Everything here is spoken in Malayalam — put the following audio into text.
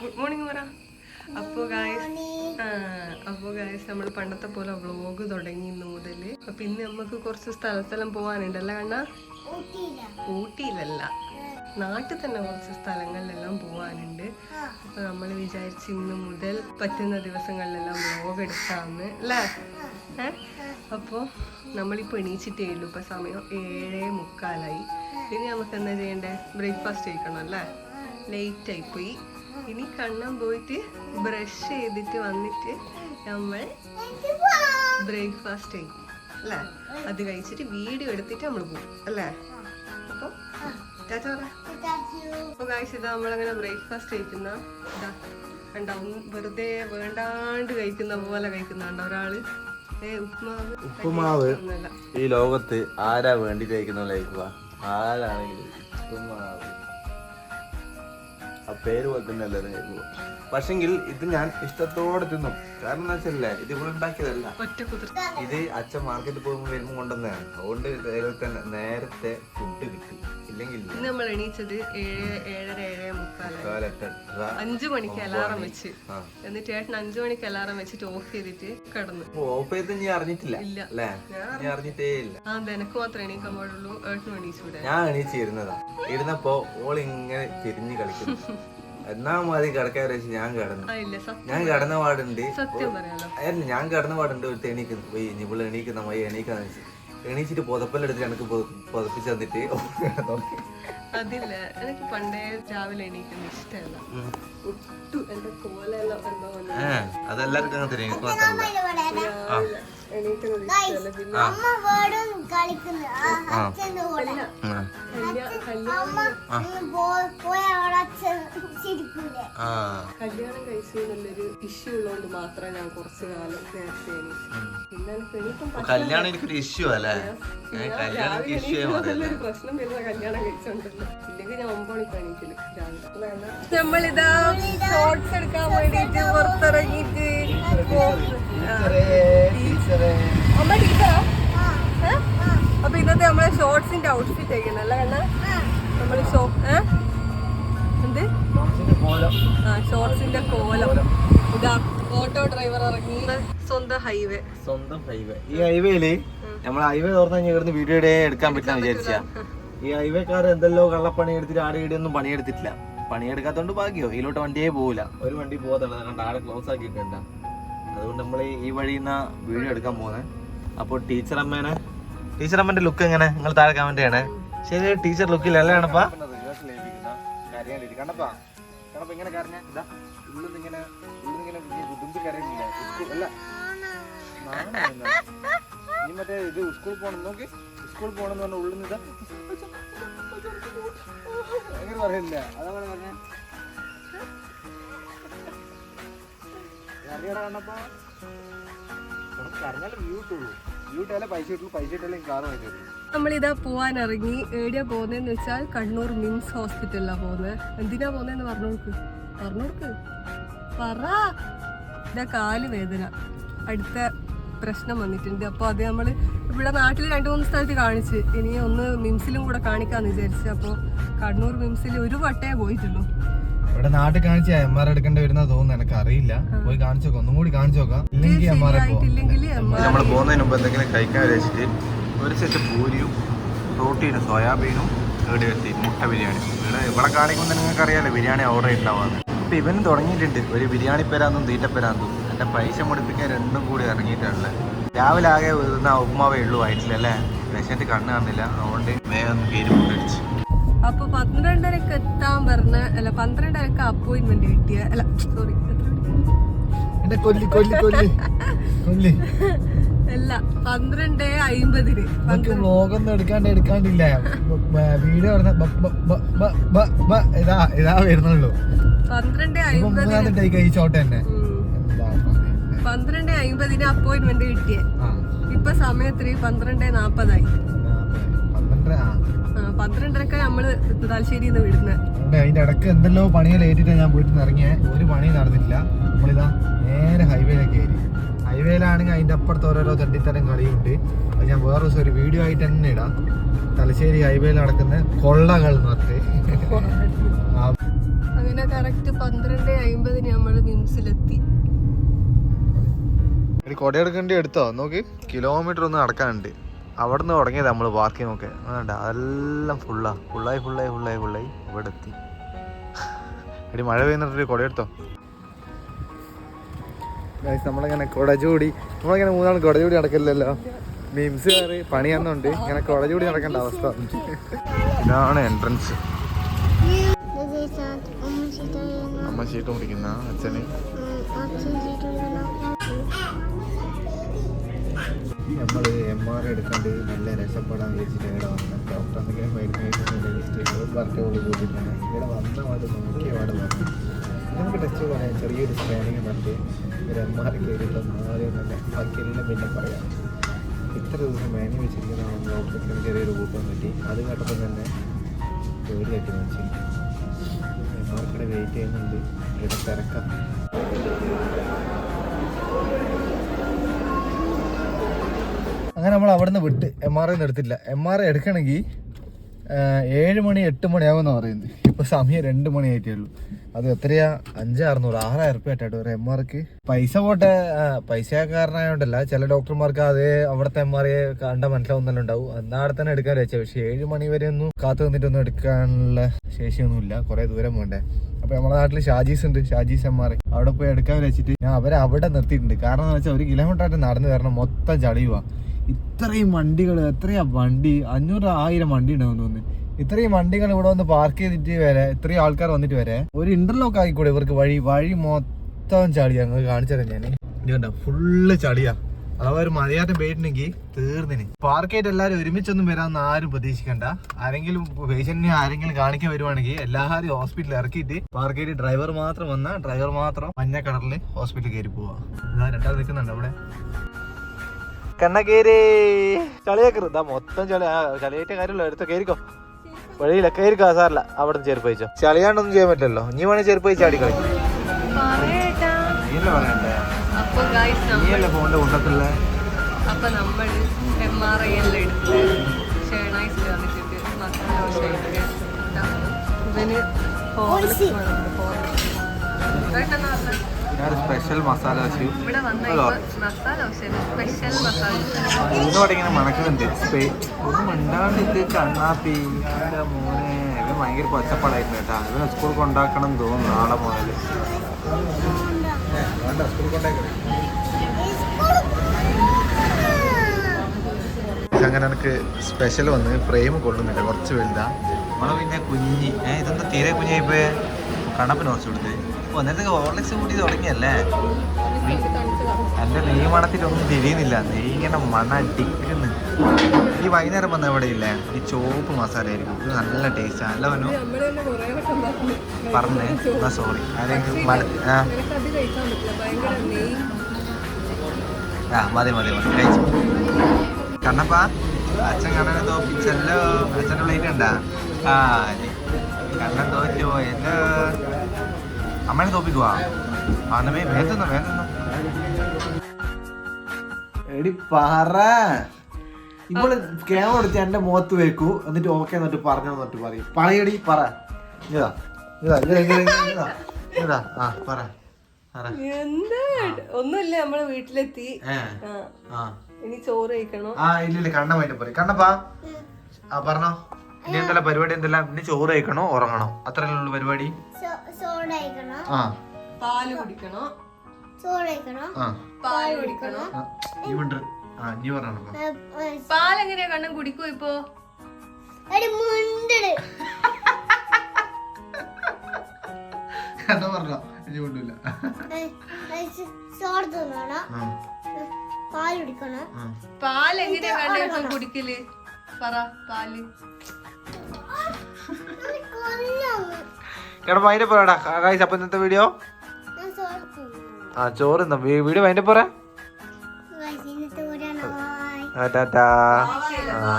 ഗുഡ് മോർണിംഗ് പറ അപ്പോ ഗായസ് അപ്പോ ഗായസ് നമ്മൾ പണ്ടത്തെ പോലെ വ്ളോഗ് തുടങ്ങി ഇന്ന് മുതൽ. അപ്പൊ ഇന്ന് നമുക്ക് കുറച്ച് സ്ഥലത്തെല്ലാം പോവാനുണ്ടല്ലോ കണ്ണ? ഊട്ടിയിലല്ല. നാട്ടിൽ തന്നെ കുറച്ച് സ്ഥലങ്ങളിലെല്ലാം പോവാനുണ്ട്. അപ്പൊ നമ്മൾ വിചാരിച്ച് ഇന്ന് മുതൽ പറ്റുന്ന ദിവസങ്ങളിലെല്ലാം വ്ളോഗ് എടുക്കാന്ന് അല്ലേ? അപ്പോ അപ്പോൾ നമ്മളിപ്പോൾ എണീച്ചിട്ടേ ഉള്ളൂ. ഇപ്പൊ സമയം ഏഴേ മുക്കാലായി. ഇനി നമുക്ക് എന്താ ചെയ്യണ്ടേ? ബ്രേക്ക്ഫാസ്റ്റ് കഴിക്കണം അല്ലേ? ലേറ്റ് ആയിപ്പോയി. ഇനി കണ്ണം പോയിട്ട് ബ്രഷ് ചെയ്തിട്ട് വന്നിട്ട് നമ്മൾ ബ്രേക്ക്ഫാസ്റ്റ് കഴിക്കും അല്ലേ? അത് കഴിച്ചിട്ട് വീഡിയോ എടുത്തിട്ട് നമ്മൾ പോകും അല്ലേ? അപ്പോൾ അപ്പോൾ കാഴ്ച ഇതാ നമ്മളങ്ങനെ ബ്രേക്ക്ഫാസ്റ്റ് കഴിക്കുന്ന ഇതാ കണ്ട? വെറുതെ വേണ്ടാണ്ട് കഴിക്കുന്ന പോലെ കഴിക്കുന്നുണ്ട് ഒരാൾ? ഉപ്പുമാവ് ഈ ലോകത്ത് ആരാ വേണ്ടി കഴിക്കുന്ന ആരാണെങ്കിലും ഉപ്പുമാവ് ആ പേര് പോലെ തന്നെ അല്ലേ പക്ഷെങ്കിൽ ഇത് ഞാൻ ഇഷ്ടത്തോടെ തിന്നും. കാരണം എന്താ വെച്ചല്ലേ ഇത് ഇവിടെ ഉണ്ടാക്കിയതല്ല. ഇത് അച്ഛൻ മാർക്കറ്റിൽ പോകുമ്പോൾ വരുമ്പോൾ കൊണ്ടുവന്നതാണ്. അതുകൊണ്ട് തന്നെ നേരത്തെ ഫുഡ് കിട്ടി. ഇല്ലെങ്കിൽ നമ്മൾ എണീച്ചത് ഏഴ് ഏഴര ഏഴേ മുക്കാലായി കാലത്ത് ദാ അഞ്ചു മണിക്ക് അലാറം വെച്ച്. എന്നിട്ട് ഏട്ടൻ അഞ്ചു മണിക്ക് അലാറം വെച്ചിട്ട് ഓഫ് ചെയ്തിട്ട് കിടന്നു. ഓഫ് ചെയ്ത് നീ അറിഞ്ഞിട്ടില്ല. ഇല്ല. അല്ലേ? നീ അറിഞ്ഞിട്ടേ ഇല്ല. ആ നിനക്ക് മാത്രമേ എണീക്കാൻ പാടുള്ളൂ. ഏട്ടനും എണീച്ചൂടെ. ഞാൻ എണീച്ചിരുന്നതാ ഇരുന്നപ്പോ ഓൾ ഇങ്ങനെ തിരിഞ്ഞു കളിക്കുന്നു. എന്നാ മതി കിടക്കാൻ വെച്ച് ഞാൻ കിടന്നു. ആ ഇല്ല സത്യം ഞാൻ കിടന്ന പാടുണ്ട്. ഞാൻ കിടന്ന പാടുണ്ട് ഒരു എണീക്കുന്നു പോയി ഇവൾ എണീക്കുന്ന മൈ എണീക്കാന്ന് വെച്ച്. എണീച്ചിട്ട് പുതപ്പല്ലെടുത്ത് എടുത്തിട്ട് എനിക്ക് പുതപ്പിച്ച് തന്നിട്ട് അതില്ല എനിക്ക് പണ്ടേ രാവിലെ എണീക്കുന്ന ഇഷ്ടമല്ല. ഒട്ടും എന്റെ കോലെല്ലാം. അതെല്ലാവർക്കും അങ്ങനെ തന്നെ. കല്യാണം കഴിച്ചു. എന്നുള്ളൊരു ഇഷ്യൂ ഉള്ളതുകൊണ്ട് മാത്രമേ ഞാൻ കുറച്ചു കാലം നേരത്തെ പിന്നെ എനിക്ക് കല്യാണം എനിക്കൊരു ഇഷ്യൂ അല്ലേ? നമ്മളിതാ ഷോർട്സ് എടുക്കാൻ വേണ്ടിട്ട് പുറത്തിറങ്ങിട്ട് അമ്മ ടീച്ചറാ? ഏ? അപ്പൊ ഇന്നത്തെ നമ്മളെ ഷോർട്സിന്റെ ഔട്ട്ഫിറ്റ് ആയിരിക്കണം കണ്ണ? നമ്മൾ ഷോ എന്ത്? ആ ഷോർട്സിന്റെ കോലം. ഇതാ ഓട്ടോ ഡ്രൈവർ ഇറങ്ങി. സ്വന്തം ഹൈവേ സ്വന്തം ഹൈവേ ഈ ഹൈവേയിൽ നമ്മൾ ഹൈവേ തുറന്നു കഴിഞ്ഞാൽ ഇവിടുന്ന് വീഡിയോ എടുക്കാൻ പറ്റില്ല വിചാരിച്ച. ഈ ഹൈവേ ഹൈവേക്കാർ എന്തെല്ലോ കള്ളപ്പണി എടുത്തിട്ട് ആടെ ഇവിടെ ഒന്നും പണിയെടുത്തിട്ടില്ല. പണിയെടുക്കാത്തോണ്ട് ഭാഗ്യോ ഇതിലോട്ട് വണ്ടിയേ പോവില്ല ഒരു വണ്ടി പോകത്തുള്ളത് കണ്ട ആടെ ക്ലോസ് ആക്കിയിട്ടുണ്ട്. അതുകൊണ്ട് നമ്മൾ ഈ വഴിയിൽ നിന്ന് വീഡിയോ എടുക്കാൻ പോകുന്നത് അപ്പോൾ ടീച്ചർ അമ്മേനെ ടീച്ചർ അമ്മേന്റെ ലുക്ക് എങ്ങനെ? നിങ്ങൾ താഴെ കമന്റ് ചെയ്യണേ. ശരി ടീച്ചർ ലുക്കിൽ അല്ലേ കണ്ടപ്പാ കണ്ടപ്പാ കണ്ടപ്പോ ഇങ്ങനെ കരഞ്ഞ ഇതാ ഉള്ളിൽ ഇങ്ങനെ ഉള്ളിൽ ഇങ്ങനെ ബുദ്ധിമുട്ട് കരയുന്നില്ല? അല്ല. നീ മറ്റേ ഇത് സ്കൂളിൽ പോകണം നോക്കി. സ്കൂളിൽ പോകണം എന്ന് ഉള്ളിൽ നിന്ന് അങ്ങനെ പറയില്ല വാങ്ങിച്ചുള്ളൂ നമ്മളിതാ പോവാൻ ഇറങ്ങി എവിടെയാ പോകുന്നതെന്ന് വെച്ചാൽ കണ്ണൂർ മിംസ് ഹോസ്പിറ്റലിലാണ് പോകുന്നത്. എന്തിനാ പോകുന്നതെന്ന് പറഞ്ഞോൾക്ക് പറഞ്ഞോൾക്ക് പറ. ഇതാ കാൽ വേദന. അടുത്ത പ്രശ്നം വന്നിട്ടുണ്ട്. അപ്പോൾ അത് നമ്മൾ ഇവിടെ നാട്ടിൽ രണ്ട് മൂന്ന് സ്ഥലത്ത് കാണിച്ച്. ഇനി ഒന്ന് മിംസിലും കൂടെ കാണിക്കാന്ന് വിചാരിച്ചു. അപ്പോൾ കണ്ണൂർ മിംസിൽ ഒരു വട്ടേ പോയിട്ടുള്ളൂ. ഇവിടെ നാട്ടിൽ കാണിച്ച എം ആർ എടുക്കേണ്ടി വരുന്ന തോന്നുന്നു. എനിക്ക് അറിയില്ല പോയി കാണിച്ചു നോക്കാം ഒന്നും കൂടി കാണിച്ചു നോക്കാം. ഇല്ലെങ്കിൽ എം ആർ നമ്മൾ പോകുന്നതിന് മുമ്പ് എന്തെങ്കിലും കഴിക്കാൻ വിചാരിച്ചിട്ട് ഒരു സെറ്റ് പൂരിയും പ്രോട്ടീനും സോയാബീനും ഇവിടെ എത്തി. മുട്ട ബിരിയാണി. ഇവിടെ ഇവിടെ കാണിക്കുമ്പോൾ നിങ്ങൾക്ക് അറിയാലോ ബിരിയാണി ഓർഡർ ചെയ്തിട്ടുണ്ടാവാന്ന്. ഇപ്പം ഇവൻ തുടങ്ങിയിട്ടുണ്ട്. ഒരു ബിരിയാണി പെരാന്നും തീറ്റപ്പെരാന്നും. എന്റെ പൈസ മുടിപ്പിക്കാൻ രണ്ടും കൂടി ഇറങ്ങിയിട്ടുണ്ട് രാവിലെ ആകെ വരുന്ന ഉപ്മാവേ ഉള്ളൂ വയറ്റിലല്ലേ പേഷ്യന്റ് കണ്ണ് കാണുന്നില്ല അതുകൊണ്ട് വേഗം കയറി മുട്ടടിച്ച് അപ്പൊ പന്ത്രണ്ടരക്ക് എത്താൻ പറഞ്ഞ അല്ല പന്ത്രണ്ടരക്ക് അപ്പോയിന്റ്മെന്റ് കിട്ടിയ അല്ല സോറി അല്ല പന്ത്രണ്ട് അയിമ്പതിന്. നമുക്ക് വ്ലോഗൊന്നും എടുക്കാണ്ട് എടുക്കാണ്ടില്ല. വീഡിയോ ഇതാ ഇതാ വരുന്നുള്ളൂ. പന്ത്രണ്ട് അയിമ്പത് ഷോട്ട് തന്നെ? പന്ത്രണ്ട് അയിമ്പതിന് അപ്പോയിന്റ്മെന്റ് കിട്ടിയ. ഇപ്പൊ സമയം എത്ര? പന്ത്രണ്ട് നാപ്പതായി. പന്ത്രണ്ടര ആ. ആ, നമ്മൾ തലശ്ശേരി വിടുന്നത് അതിന്റെ ഇടയ്ക്ക് എന്തെല്ലോ പണികൾ ഏറ്റിട്ട് ഞാൻ വീട്ടിൽ നിന്ന് ഇറങ്ങിയ. ഒരു പണി നടന്നിട്ടില്ല. നമ്മളിതാ നേരെ ഹൈവേയിലേക്ക് കയറി ഹൈവേയിലാണെങ്കിൽ അതിന്റെ അപ്പുറത്ത് ഓരോരോ തട്ടിത്തരം കളിയുണ്ട്. അത് ഞാൻ വേറെ ദിവസം ഒരു വീഡിയോ ആയിട്ട് തന്നെ ഇടാം. തലശ്ശേരി ഹൈവേയിൽ നടക്കുന്ന കൊള്ളകൾ എന്ന് പറഞ്ഞിട്ട്. അങ്ങനെ കറക്റ്റ് പന്ത്രണ്ട് അമ്പതിന് നമ്മൾ മിംസിലെത്തി ഇനി കൊടയെടുക്കേണ്ടി എടുത്തോ നോക്കി. കിലോമീറ്റർ ഒന്ന് നടക്കാനുണ്ട്. അവിടെ നിന്ന് തുടങ്ങിയത് നമ്മൾ പാർക്കിംഗ് ഒക്കെ. വേണ്ട അതെല്ലാം ഫുള്ളാ ഫുള്ളായി ഫുള്ളായി ഫുള്ളായി ഫുള്ളായി ഇവിടെ എത്തി. എടി മഴ പെയ്യുന്നിട്ട് കൊടയെടുത്തോ നമ്മളിങ്ങനെ കൊടചൂടി നമ്മളിങ്ങനെ മൂന്നാൾ കൊടചൂടി നടക്കില്ലല്ലോ മീംസ് കയറി പണി തന്നുണ്ട് ഇങ്ങനെ കൊടചൂടി നടക്കേണ്ട അവസ്ഥ ഇതാണ് എൻട്രൻസ് അമ്മ ചീട്ട് മുടിക്കുന്ന അച്ഛന്. നമ്മൾ എം ആർ എടുക്കാണ്ട് നല്ല രക്ഷപ്പെടാൻ വിചാരിച്ചിട്ട് ഇവിടെ വന്ന ഡോക്ടർ എന്തെങ്കിലും മരുന്ന് വർക്കോട് കൂട്ടിയിട്ടാണ്. ഇവിടെ വന്ന പാട് നോക്കിയ പാട് വന്നു. നമുക്ക് ടെസ്റ്റ് പറയാം. ചെറിയൊരു സ്കാനിങ് നടത്തി ഒരു എം ആർ കയറിയിട്ട് നാല് നല്ല ബാക്കിയെല്ലാം പിന്നെ പറയാം. ഇത്ര ദിവസം മാനി വെച്ചിരിക്കുന്ന ഡോക്ടർക്ക് ചെറിയൊരു കൂട്ടം കിട്ടി. അത് കേട്ടപ്പോൾ തന്നെ പേടിയായിട്ട് വെച്ചു എം ആർക്കിടെ വെയിറ്റ് ചെയ്യുന്നുണ്ട്. ഇവിടെ തിരക്കാം. അങ്ങനെ നമ്മൾ അവിടെ നിന്ന് വിട്ട് എം ആർ ഐ എടുത്തില്ല. എം ആർ ഐ എടുക്കണമെങ്കിൽ ഏഴ് മണി എട്ട് മണിയാവുമെന്ന് പറയുന്നത്. ഇപ്പൊ സമയം രണ്ട് മണി ആയിട്ടേ ഉള്ളൂ. അത് എത്രയാ? അഞ്ച് അറുന്നൂറ് ആറായിരം റുപ്യ ആയിട്ടോ ഒരു എം ആർക്ക് പൈസ പോട്ടെ പൈസ പൈസക്കാരനായോണ്ടല്ല. ചില ഡോക്ടർമാർക്ക് അതേ അവിടുത്തെ എം ആർ കണ്ട മനസ്സിലാവുന്നല്ലോ ഉണ്ടാവും എന്നാ അവിടെ തന്നെ എടുക്കാൻ വെച്ചാൽ പക്ഷേ ഏഴ് മണി വരെ ഒന്നും കാത്തു നിന്നിട്ടൊന്നും എടുക്കാനുള്ള ശേഷിയൊന്നുമില്ല. കുറേ ദൂരം വേണ്ടേ അപ്പൊ നമ്മുടെ നാട്ടിൽ ഷാജീസ് ഉണ്ട്. ഷാജീസ് എം ആർ അവിടെ പോയി എടുക്കാൻ വെച്ചിട്ട് ഞാൻ അവരെ അവിടെ നിർത്തിയിട്ടുണ്ട്. കാരണം എന്ന് വെച്ചാൽ ഒരു കിലോമീറ്റർ ആയിട്ട് നടന്നു വരണം. മൊത്തം ചളിയുവാ. ഇത്രയും വണ്ടികൾ എത്രയാ വണ്ടി? അഞ്ഞൂറ് ആയിരം വണ്ടി ഉണ്ടാവും തോന്നുന്നു. ഇത്രയും വണ്ടികൾ ഇവിടെ വന്ന് പാർക്ക് ചെയ്തിട്ട് വരെ ഇത്രയും ആൾക്കാർ വന്നിട്ട് വരെ ഒരു ഇന്റർലോക്ക് ആയിക്കൂടെ ഇവർക്ക് വഴി? വഴി മൊത്തം ചളിയാ. ഞങ്ങൾ കാണിച്ചത് ഞാൻ ഇതുണ്ട ഫുള്ള് ചളിയാ. അഥവാ ഒരു മലയാറ്റം പോയിട്ടുണ്ടെങ്കിൽ തീർന്നിന്. പാർക്കായിട്ട് എല്ലാവരും ഒരുമിച്ചൊന്നും വരാമെന്ന് ആരും പ്രതീക്ഷിക്കണ്ട. ആരെങ്കിലും പേഷ്യന്റിനെ ആരെങ്കിലും കാണിക്കാൻ വരുവാണെങ്കിൽ എല്ലാവരും ഹോസ്പിറ്റലിൽ ഇറക്കിയിട്ട് പാർക്കായിട്ട് ഡ്രൈവർ മാത്രം വന്ന ഡ്രൈവർ മാത്രം മഞ്ഞ കളറിൽ ഹോസ്പിറ്റലിൽ കയറി പോവാ. രണ്ടാമത് നിൽക്കുന്നുണ്ട് അവിടെ. കണ്ണകേരി. ചളിയാക്കരുത് ഇതാ മൊത്തം ചളി. ചളിയായിട്ട് കാര്യമല്ലോ എടുത്ത് കയറിക്കോ. വഴിയില്ല കയറിക്കോ സാറില്ല. അവിടെ നിന്ന് ചെരുപ്പ് വെച്ചോ ചളിയാണ്ടൊന്നും ചെയ്യാൻ പറ്റില്ലല്ലോ. നീ വേണേ ചെരുപ്പ് വെച്ച് ചാടി കളി അപ്പൊ നമ്മൾ എം ആർ ഐ എല്ലാം എടുത്ത് ഷേണൈസ് വന്നിട്ടുണ്ട് മസാല ദോശ ഇട്ട് ഇവന് വേണം. ഹോർലിക്സ് കേട്ടെന്നാ? ഞാനൊരു സ്പെഷ്യൽ മസാല ദോശയും ഇന്നോടെ ഇങ്ങനെ മണക്കുന്നുണ്ട് ഒന്നും മിണ്ടാണ്ട് ഇത് കണ്ണാപ്പി എന്റെ മോനെ ഇവൻ ഭയങ്കര പച്ചപ്പടായിരുന്നു കേട്ടോ. അത് സ്കൂൾ കൊണ്ടാക്കണം എന്ന് തോന്നുന്നു നാളെ മുതൽ സ്കൂൾ കൊണ്ടാക്കണം അങ്ങനെ എനിക്ക് സ്പെഷ്യൽ വന്ന് ഫ്രെയിം കൊള്ളുന്നില്ല. കുറച്ച് വലുതാ. നമ്മളെ പിന്നെ കുഞ്ഞി. ഏഹ് ഇതൊന്നും തീരെ കുഞ്ഞായിപ്പോയെ? കണ്ണപ്പിന് കുറച്ച് കൊടുത്ത്. ഓ ഹോർലിക്സ് കൂട്ടി തുടങ്ങിയല്ലേ? എന്റെ നെയ്യ് മണത്തിലൊന്നും തിരിയുന്നില്ല. നെയ്യ് ഇങ്ങനെ മണ അടിക്കുന്നു ഈ വൈകുന്നേരം വന്ന ഇവിടെ ഇല്ലേ? ഈ ചോപ്പ് മസാല ആയിരിക്കും ഇത് നല്ല ടേസ്റ്റ് അല്ല നമ്മൾ തന്നെ പറഞ്ഞു. എന്നാ സോറി ആരെങ്കിലും ആ. ആ മതി മതി മതി. കഴിച്ചു. കണ്ണപ്പാ അച്ഛൻ കണ്ണനെ തോപ്പിച്ചല്ലോ. അച്ഛന്റെ പ്ലേറ്റ് ഉണ്ടാ? ആ കണ്ണൻ തോറ്റോ പോയല്ലോ. അമ്മനെ തോപ്പിക്കുവാ. അന്നമേ വേദന വേദന എടി പറ. ഇവൾ ക്യാമറ എടുത്ത് എന്റെ മുഖത്ത് വെക്കൂ. എന്നിട്ട് ഓക്കെ എന്നിട്ട് പറഞ്ഞു എന്നിട്ട് പറയും. പറയടി പറ. ഇതാ ഇതാ ഇതാ ഇതാ ഇതാ ആ പറ പറ. എന്താ? ഒന്നുമില്ല നമ്മൾ വീട്ടിലെത്തി. ആ. ആ. ഇനി ചോറ് കഴിക്കണോ? ആ ഇല്ല ഇല്ല കണ്ണ പോയിട്ട് പറയും കണ്ണപ്പാ. ആ പറഞ്ഞോ. ഇനി എന്തെല്ലാം പരിപാടി എന്തെല്ലാം? ഇനി ചോറ് കഴിക്കണോ? ഉറങ്ങണോ? അത്രയല്ലേ ഉള്ളൂ പരിപാടി? ആ. പാൽ കുടിക്കണോ? ചോറ് കഴിക്കണോ? ആ. പാൽ കുടിക്കണോ? ആ, നീ ആ നീ പറഞ്ഞോ പാൽ എങ്ങനെയാ കണ്ണൻ കുടിക്കൂ ഇപ്പോ? എടി മുണ്ടട്. കണ്ണ പറഞ്ഞോ? ഇനി കൊണ്ടില്ല ചോറ് തിന്നണോ പാൽ കുടിക്കണം? ആ. പാൽ എങ്ങനെയാ കണ്ണൻ ഇപ്പൊ കുടിക്കൽ പറ പാൽ. എടാ അതിന്റെ പറയടാ കായ്സ് അപ്പൊ ഇന്നത്തെ വീഡിയോ ആ ചോറ് എന്താ വീഡിയോ അതിന്റെ പറ ടാറ്റാ ആ.